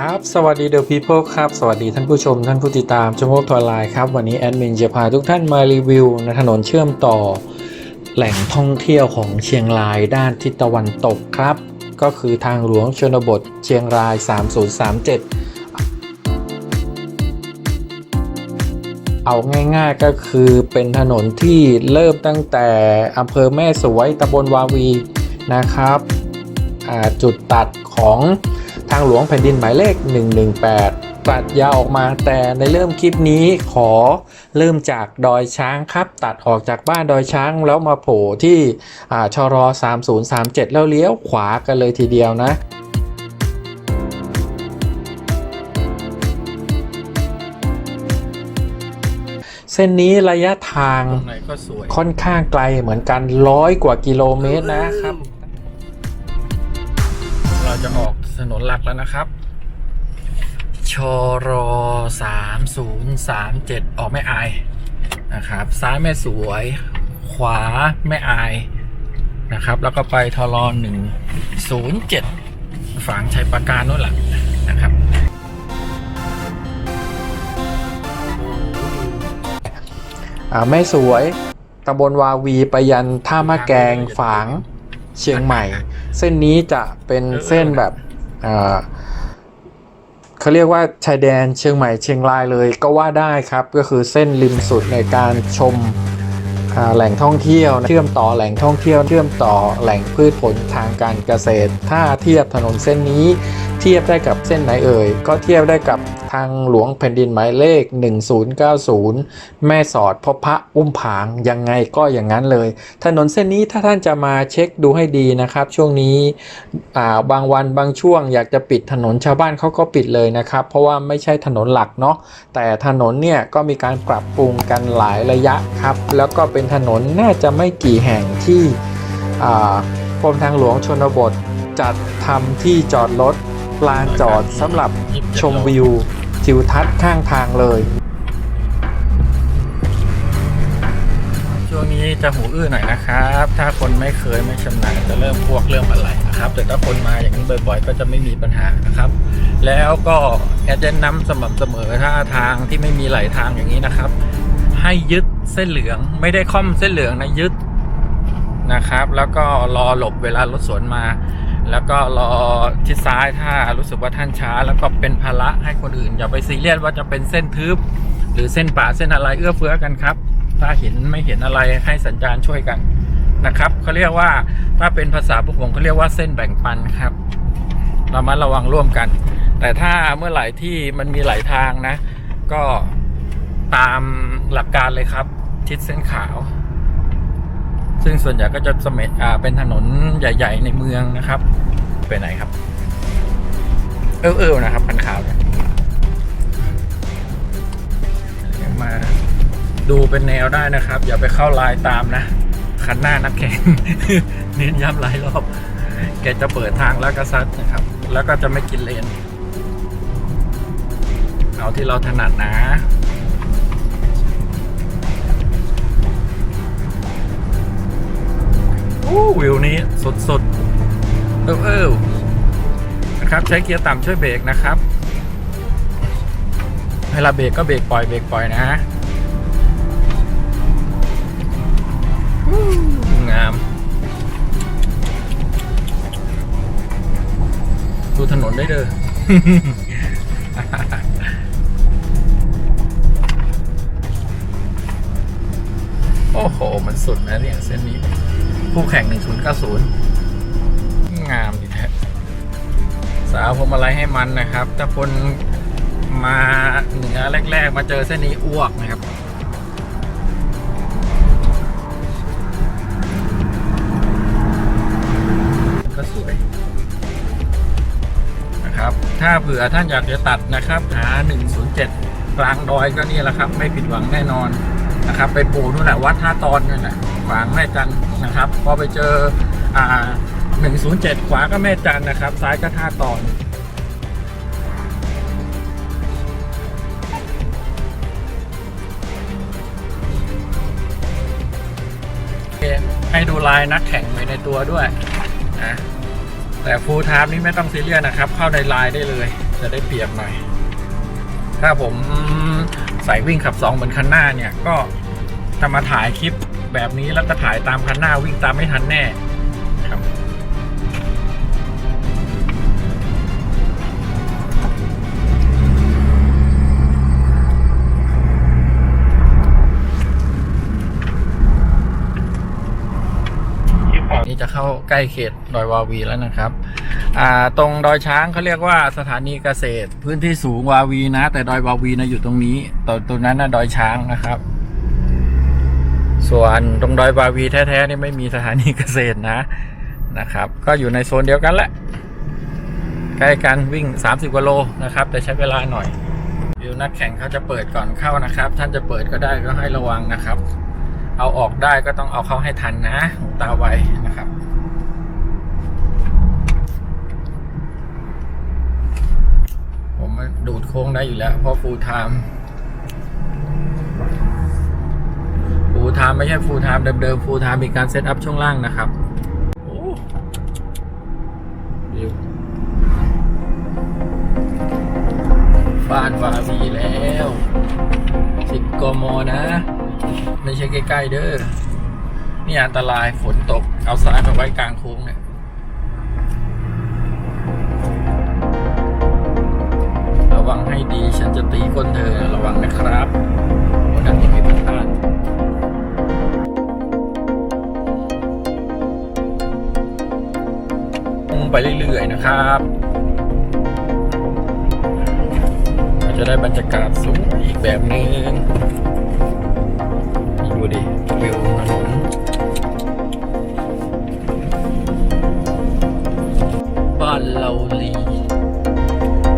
ครับ สวัสดีเดอะพีเพิลครับ สวัสดีท่านผู้ชม ท่านผู้ติดตามชมโลกออนไลน์ครับ วันนี้แอดมินจะพาทุกท่านมารีวิวในถนนเชื่อมต่อ แหล่งท่องเที่ยวของเชียงรายด้านทิศตะวันตกครับ ก็คือทางหลวงชนบทเชียงราย 3037 เอาง่ายๆก็คือเป็นถนนที่เริ่มตั้งแต่อำเภอแม่สวยตำบลวาวีนะครับจุดตัดของางหลวงแผ่นดินหมายเลข 118 ตัดยาวออกมาแต่ในเริ่มคลิปนี้ขอเริ่มจากดอยช้างครับ ตัดออกจากบ้านดอยช้างแล้วมาโผล่ที่อ่าชร3037 แล้วเลี้ยวขวากันเลยทีเดียวนะเส้นนี้ระยะทางตรงไหนก็สวยค่อนข้างไกลเหมือนกันร้อยกว่ากิโลเมตรนะครับ เราจะออก ถนนหลักแล้วนะครับ ชรสามศูนย์สามเจ็ดออกไม่อายนะครับ ซ้ายแม่สวย ขวาแม่อายนะครับ แล้วก็ไปทรหนึ่งศูนย์เจ็ดฝังชัยประการนู่นแหละนะครับอ่าแม่สวยตำบลวาวีไปยันท่ามะแกงฝางเชียงใหม่ เส้นนี้จะเป็นเส้นแบบ เขาเรียกว่าชายแดนเชียงใหม่เชียงรายเลยก็ว่าได้ครับ ก็คือเส้นริมสุดในการชมแหล่งท่องเที่ยวนะเชื่อมต่อแหล่งท่องเที่ยวเชื่อมต่อแหล่งพืชผลทางการเกษตร ถ้าเทียบถนนเส้นนี้ เทียบได้กับเส้นไหนเอ่ย ก็เทียบได้กับทางหลวงแผ่นดินหมายเลข 1090 แม่สอดพบพระอุ้มผางยังไงก็อย่างนั้นเลย ถนนเส้นนี้ถ้าท่านจะมาเช็คดูให้ดีนะครับ ช่วงนี้าบางวันบางช่วงอยากจะปิดถนนชาวบ้านเขาก็ปิดเลยนะครับ เพราะว่าไม่ใช่ถนนหลักเนาะแต่ถนนเนี่ยก็มีการปรับปรุงกันหลายระยะครับ แล้วก็เป็นถนนน่าจะไม่กี่แห่งที่กรมทางหลวงชนบทจัดทำที่จอดรถ ลานจอดสำหรับชมวิวทิวทัศน์ข้างทางเลย ช่วงนี้จะหูอื้อหน่อยนะครับ ถ้าคนไม่เคยไม่ชำนาญจะเริ่มพวกเริ่มอะไรนะครับ แต่ถ้าคนมาอย่างนี้บ่อยๆ ก็จะไม่มีปัญหานะครับ แล้วก็แอดเจะนำสม่ำเสมอถ้าทางที่ไม่มีไหลทางอย่างนี้นะครับ ให้ยึดเส้นเหลืองไม่ได้ค่อมเส้นเหลืองนะยึดนะครับ แล้วก็รอหลบเวลารถสวนมา แล้วก็รอทิศซ้ายถ้ารู้สึกว่าท่านช้า แล้วก็เป็นภาระให้คนอื่น อย่าไปซีเรียสว่าจะเป็นเส้นทึบ หรือเส้นป่าเส้นอะไรเอื้อเฟื้อกันครับ ถ้าเห็นไม่เห็นอะไรให้สัญญาณช่วยกันนะครับเขาเรียกว่าถ้าเป็นภาษาพวกผมเขาเรียกว่าเส้นแบ่งปันครับเรามาระวังร่วมกัน แต่ถ้าเมื่อไหร่ที่มันมีหลายทางนะ ก็ตามหลักการเลยครับ ชิดเส้นขาว ซึ่งส่วนใหญ่ก็จะสมัยอ่าเป็นถนนใหญ่ ๆ ในเมืองนะครับ ไปไหนครับ เออเออนะครับคันขาวเนี่ยมาดูเป็นแนวได้นะครับ อย่าไปเข้าลายตามนะ คันหน้านักแข่งเน้นย้ำหลายรอบ แกจะเปิดทางแล้วก็ซัดนะครับ แล้วก็จะไม่กินเลน เอาที่เราถนัดนะ วิวนี้สุดเออเออนะครับ ใช้เกียร์ต่ำช่วยเบรกนะครับเวลาเบรกก็เบรกปล่อยเบรกปล่อยนะงาม ดูถนนได้เด้อโอ้โห มันสุดนะเนี่ยเส้นนี้ คู่แข่ง 1090 งามดีแท้สาวผมอะไรให้มันนะครับ ถ้าคนมาเหนือแรก ๆ มาเจอเส้นนี้อ้วกนะครับก็สวยนะครับ ถ้าเผื่อท่านอยากจะตัดนะครับ หา 107 กลางดอยก็นี่แหละครับ ไม่ผิดหวังแน่นอนนะครับ ไปปูนู่นแหละวัดท่าตอนนั่นแหละ ขวางแม่จันนะครับ พอไปเจออ่า107 ขวาก็แม่จันนะครับ ซ้ายก็ท่าตอนให้ดูลายนักแข่งไปในตัวด้วยนะแต่ฟูลไทม์นี่ไม่ต้องซีเรียสนะครับ เข้าในลน์ได้เลยจจะได้เปรียบหน่อย ถ้าผมใส่วิ่งขับสองเหมือนคันหน้าเนี่ย ก็จะมาถ่ายคลิป แบบนี้แล้วก็ถ่ายตามคันหน้าวิ่งตามไม่ทันแน่ครับนี่จะเข้าใกล้เขตดอยวาวีแล้วนะครับ อ่า ตรงดอยช้างเขาเรียกว่าสถานีเกษตร พื้นที่สูงวาวีนะ แต่ดอยวาวีนะอยู่ตรงนี้ตรงตรงนั้นนะดอยช้างนะครับ ส่วนตรงดอยวาวีแท้ๆนี่ไม่มีสถานีเกษตรนะนะครับ ก็อยู่ในโซนเดียวกันแหละใกล้กันวิ่ง 30กว่าโลนะครับ แต่ใช้เวลาหน่อยวิวนักแข่งเขาจะเปิดก่อนเข้านะครับ ท่านจะเปิดก็ได้ก็ให้ระวังนะครับ เอาออกได้ก็ต้องเอาเข้าให้ทันนะหูตาไวนะครับผมดูดโค้งได้อยู่แล้วเพราะฟูลไทม์ ฟูลไทม์ไม่ใช่ฟูลไทม์เดิมๆฟูลไทม์มีการเซตอัพช่วงล่างนะครับวิวบ้านวาวีแล้วสิบกมนะ ไม่ใช่ใกล้ๆเด้อนี่อันตรายฝนตก เอาซ้ายมาไว้กลางโค้งเนี่ยระวังให้ดีฉันจะตีก้นเธอระวังนะครับวันนั้นยังไม่พลาดมุ่ ไปเรื่อย ๆ นะครับจะได้บรรยากาศสวยอีกแบบหนึงดูดิวิวถนนบ้านเราลี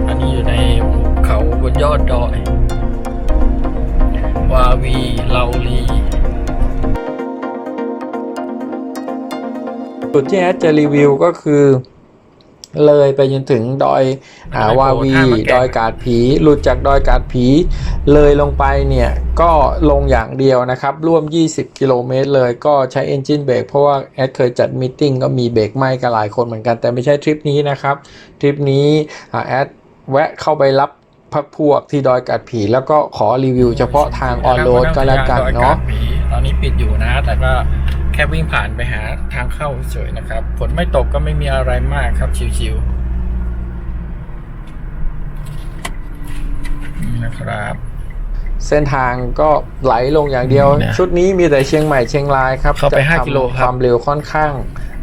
อันนี้อยู่ในหุบเขาบนยอดดอย วาวีเราลีจุดที่แอดจะรีวิวก็คือ เลยไปจนถึงดอยอาวาวีดอยกาดผีหลุดจากดอยกาดผีเลยลงไปเนี่ยก็ลงอย่างเดียวนะครับ ร่วม 20 กิโลเมตรเลยก็ใช้ Engine Brake เพราะว่าแอดเคยจัดมตติ팅ก็มีเบรกไหม้กับหลายคนเหมือนกันแต่ไม่ใช่ทริปนี้นะครับ ทริปนี้อ่าแอดแวะเข้าไปรับ พักพวกที่ดอยกาดผี แล้วก็ขอรีวิวเฉพาะทางออนโรดก็แล้วกันเนาะดอยกดผีตอนนี้ปิดอยู่นะ แต่ก็แค่วิ่งผ่านไปหาทางเข้าเฉยๆนะครับฝนไม่ตกก็ไม่มีอะไรมากครับชิวๆนี่นะครับเส้นทางก็ไหลลงอย่างเดียวนี่นะชุดนี้มีแต่เชียงใหม่เชียงรายครับเข้าไปจะห้าทำกิโลครับความเร็วค่อนข้าง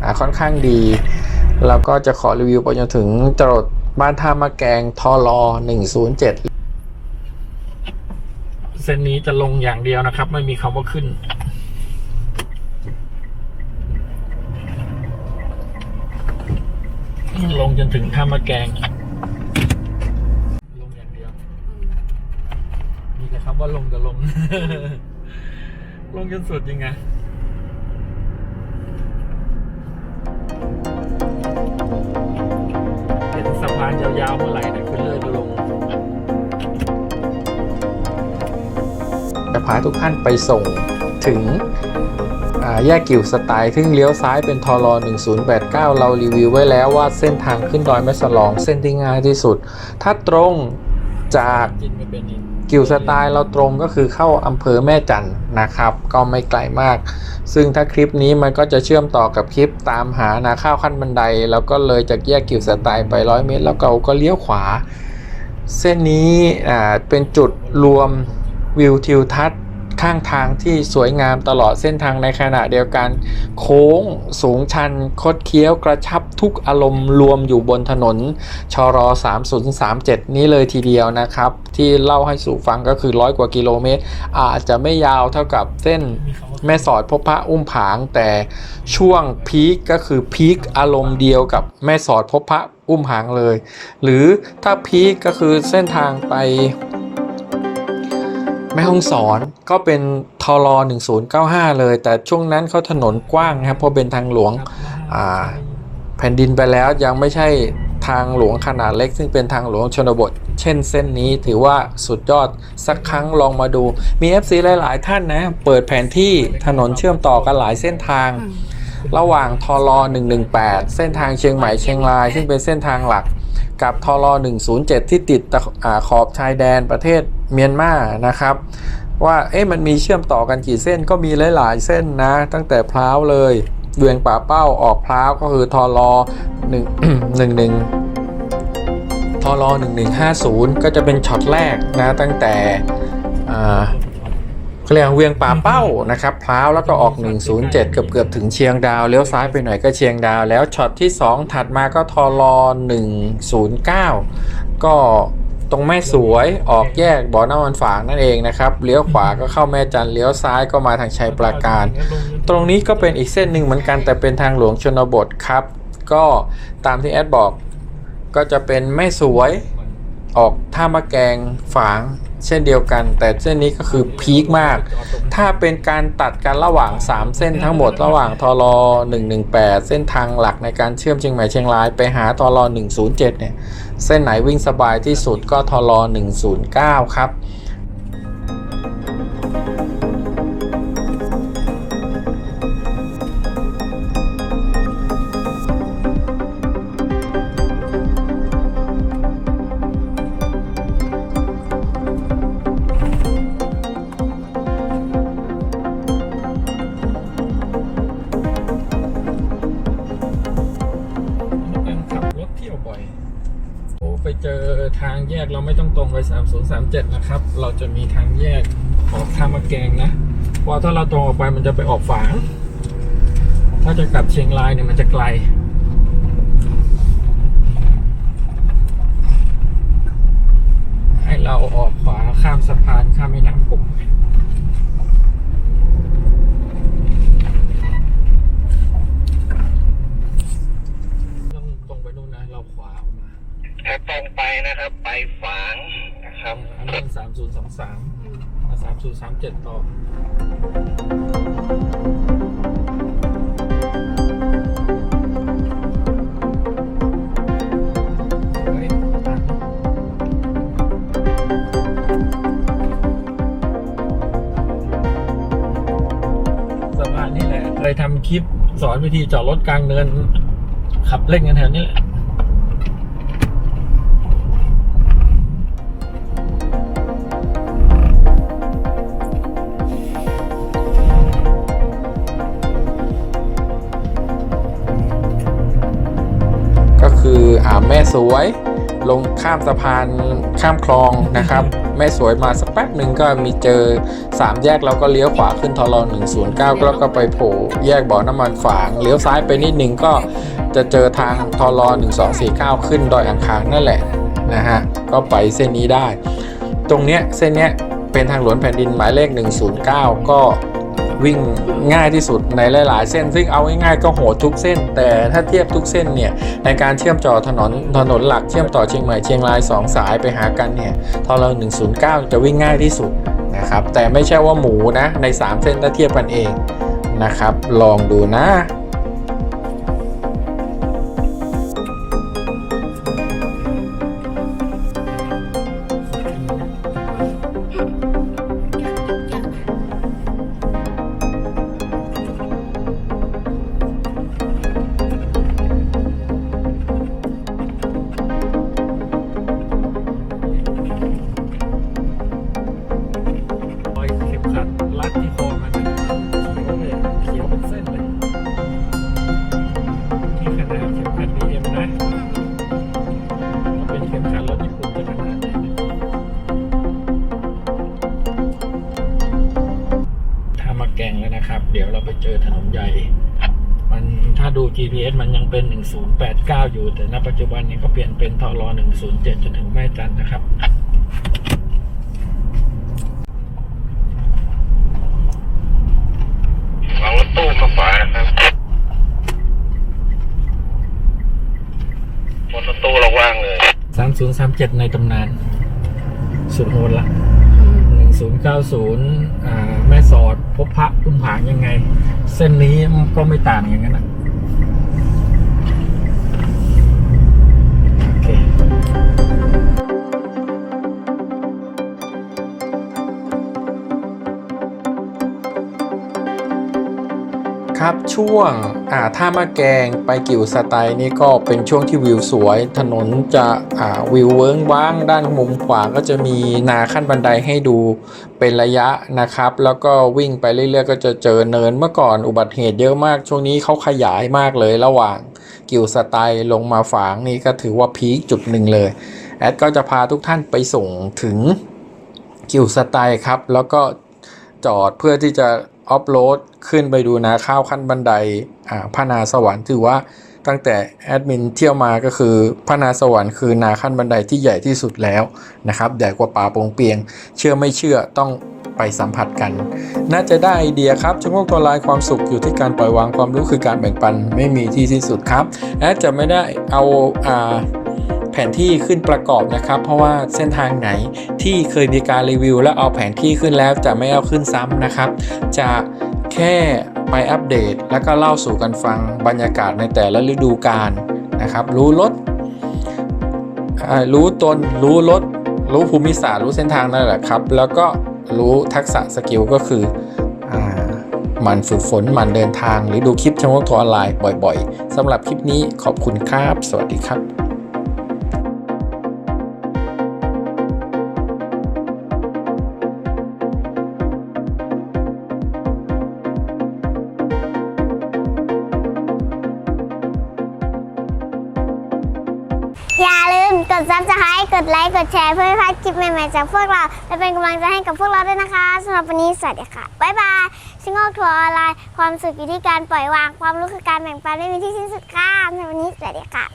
อ่าค่อนข้างดี แล้วก็จะขอรีวิวไปจนถึงจรด บ้านท่ามะแกงทอรอ107เจ็ดเส้นนี้จะลงอย่างเดียวนะครับ ไม่มีคำว่าขึ้น ลงจนถึงท่ามะแกง ลงอย่างเดียวมีแต่คำว่าลงกับลง ลงจนสุดยังไงานยาวๆเมื่อไหร่เนี่ยขึ้นเลยก็ลงจะพาทุกท่านไปส่งถึงแยกกิ่วสไตล์ซึ่งเลี้ยวซ้ายเป็นทอรอ1089 เรารีวิวไว้แล้วว่าเส้นทางขึ้นดอยแม่สลองเส้นที่ง่ายที่สุด ถ้าตรงจาก กิวสไตล์เราตรงก็คือเข้าอำเภอแม่จันนะครับ ก็ไม่ไกลมาก ซึ่งถ้าคลิปนี้มันก็จะเชื่อมต่อกับคลิปตามหานาข้าวขั้นบันได แล้วก็เลยจากแยกกิวสไตล์ไปร้อยเมตร แล้วเราก็เลี้ยวขวา เส้นนี้อ่าเป็นจุดรวมวิวทิวทัศน์ ข้างทางที่สวยงามตลอดเส้นทางในขณะเดียวกัน โค้งสูงชันคดเคี้ยวกระชับทุกอารมณ์รวมอยู่บนถนนชร3037 นี้เลยทีเดียวนะครับ ที่เล่าให้สู่ฟังก็คือร้อยกว่ากิโลเมตร อาจจะไม่ยาวเท่ากับเส้นแม่สอดพบพระอุ้มผางแต่ช่วงพีคก็คือพีคอารมณ์เดียวกับแม่สอดพบพระอุ้มผางเลย หรือถ้าพีคก็คือเส้นทางไป แม่ห้องสอนก็เป็นทร1095 เลย แต่ช่วงนั้นเขาถนนกว้างนะครับเพราะเป็นทางหลวงอ่าแผ่นดินไปแล้วยังไม่ใช่ทางหลวงขนาดเล็ก ซึ่งเป็นทางหลวงชนบท เช่นเส้นนี้ถือว่าสุดยอดสักครั้งลองมาดู มี FC หลาย ๆ ท่านนะ เปิดแผนที่ถนนเชื่อมต่อกันหลายเส้นทาง ระหว่างทร118 เส้นทางเชียงใหม่เชียงราย ซึ่งเป็นเส้นทางหลัก กับทร107 ที่ติดตะอาขอบชายแดนประเทศ เมียนมานะครับว่าเอ๊ะมันมีเชื่อมต่อกันกี่เส้นก็มีหลาย ๆ เส้นนะ ตั้งแต่พร้าวเลยเวียงป่าเป้าออกพร้าวก็คือทอร1 11ทอร1150ก็จะเป็นช็อตแรกนะตั้งแต่เขาเรียกเวียงป่าเป้านะครับพร้าวแล้วก็ออก 107 เกือบเกือบถึงเชียงดาวเลี้ยวซ้ายไปหน่อยก็เชียงดาว แล้วช็อตที่ 2 ถัดมาก็ทอรอ109 ก็ ตรงแม่สวยออกแยกบ่อน้ำมันฝางนั่นเองนะครับเลี้ยวขวาก็เข้าแม่จันเลี้ยวซ้ายก็มาทางชัยปราการ ตรงนี้ก็เป็นอีกเส้นหนึ่งเหมือนกันแต่เป็นทางหลวงชนบทครับ ก็ตามที่แอดบอกก็จะเป็นแม่สวยออกท่ามะแกงฝาง เช่นเดียวกัน แต่เส้นนี้ก็คือพีคมาก ถ้าเป็นการตัดกันระหว่าง 3 เส้นทั้งหมดระหว่างทร118 เส้นทางหลักในการเชื่อมเชียงใหม่เชียงรายไปหาทร107เนี่ยเส้นไหนวิ่งสบายที่สุดก็ทร109 ครับ เราไม่ต้องตรงไป 3037 นะครับ เราจะมีทางแยกออกท่ามะแกงนะเพราะถ้าเราตรงออกไปมันจะไปออกฝาง ถ้าจะกลับเชียงรายเนี่ยมันจะไกลให้เราออกขวาข้ามสะพานข้ามแม่น้ำกบ ต้องตรงไปนู่นนะ เราขวาออกมา ถ้าตรงไป นะครับไปฝางนะครับอันนั้สามศูนย์สองสามสามศูนย์สามเจ็ดต่อสะพานนี่แหละเคยทำคลิปสอนวิธีจอดรถกลางเนิน ขับเล่นกันแถวนี้แหละ สวย ลงข้ามสะพานข้ามคลองนะครับแม่สวยมาสักแป๊บหนึ่งก็มีเจอ 3 แยกเราก็เลี้ยวขวาขึ้นทร109แล้วก็ไปโผล่แยกบ่อน้ำมันฝางเลี้ยวซ้ายไปนิดนึงก็จะเจอทางทร1249ขึ้นดอยอ่างคางนั่นแหละนะฮะก็ไปเส้นนี้ได้ ตรงเนี้ยเส้นเนี้ยเป็นทางหลวงแผ่นดินหมายเลข 109 ก็ วิ่งง่ายที่สุดในหลาย ๆ เส้น ซึ่งเอาง่ายๆก็โหดทุกเส้น แต่ถ้าเทียบทุกเส้นเนี่ยในการเชื่อมต่อถนนถนนหลักเชื่อมต่อเชียงใหม่เชียงราย 2 สายไปหากันเนี่ยทอเรา109 จะวิ่งง่ายที่สุดนะครับแต่ไม่ใช่ว่าหมูนะใน 3 เส้นถ้าเทียบกันเองนะครับ ลองดูนะ ไปเจอถนนใหญ่ มันถ้าดู GPS มันยังเป็น 1089 อยู่ แต่ณปัจจุบันนี้ก็เปลี่ยนเป็นทร107 จนถึงแม่จันทร์นะครับวางรถตู้เข้าขวานะครับบนรถตู้เราว่างเลยสามศูนย์สามเจ็ดในตำนาน สุดโหดละ หนึ่งศูนย์เก้าศูนย์แม่สอดพบพระอุ้มผางยังไง เส้นนี้ก็ไม่ต่างอย่างนั้นนะ คครับ ช่วงอ่าท่ามะแกงไปกิวสไตล์นี่ก็เป็นช่วงที่วิวสวย ถนนจะอ่าวิวเวิ้งว้าง ด้านมุมขวาก็จะมีนาขั้นบันไดให้ดูเป็นระยะนะครับ แล้วก็วิ่งไปเรื่อยๆ ก็จะเจอเนินเมื่อก่อนอุบัติเหตุเยอะมาก ช่วงนี้เขาขยายมากเลยระหว่างกิวสไตล์ลงมาฝางนี่ก็ถือว่าพีคจุดหนึ่งเลยแอดก็จะพาทุกท่านไปส่งถึงกิวสไตล์ครับแล้วก็จอดเพื่อที่จะ ออฟโหลดขึ้นไปดูนาข้าวขั้นบันไดอ่าพระนาสวรรค์ถือว่าตั้งแต่แอดมินเที่ยวมาก็คือพระนาสวรรค์คือนาขั้นบันไดที่ใหญ่ที่สุดแล้วนะครับใหญ่กว่าป่าโปงเปียง เชื่อไม่เชื่อต้องไปสัมผัสกัน น่าจะได้ไอเดียครับชมรมตัวลายความสุขอยู่ที่การปล่อยวางความรู้คือการแบ่งปันไม่มีที่สิ้นสุดครับแอดจะไม่ได้เอาอ่า แผนที่ขึ้นประกอบนะครับ เพราะว่าเส้นทางไหนที่เคยมีการรีวิว แล้วเอาแผนที่ขึ้นแล้วจะไม่เอาขึ้นซ้ำนะครับ จะแค่ไปอัปเดต แล้วก็เล่าสู่กันฟังบรรยากาศในแต่ละฤดูกาลนะครับ รู้รถรู้ตนรู้รถรู้ภูมิศาสตร์รู้เส้นทางนั่นแหละครับ แล้วก็รู้ทักษะสกิลก็คืออมันฝึกฝนมันเดินทางหรือดูคลิปช่องทัวร์ออนไลน์บ่อยๆสำหรับคลิปนี้ขอบคุณครับ สวัสดีครับ ดไลค์กดแชร์เพื่อไม่พลาดคลิปใหม่ๆจากพวกเรา และเป็นกำลังใจให้กับพวกเราด้วยนะคะสำหรับวันนี้สวัสดีค่ะ บ๊ายบายชิงโอทัวร์ออนไลน์ความสุขอยู่ที่การปล่อยวาง ความรู้คือการแบ่งปันไม่มีที่สิ้นสุดค่ะในวันนี้สวัสดีค่ะ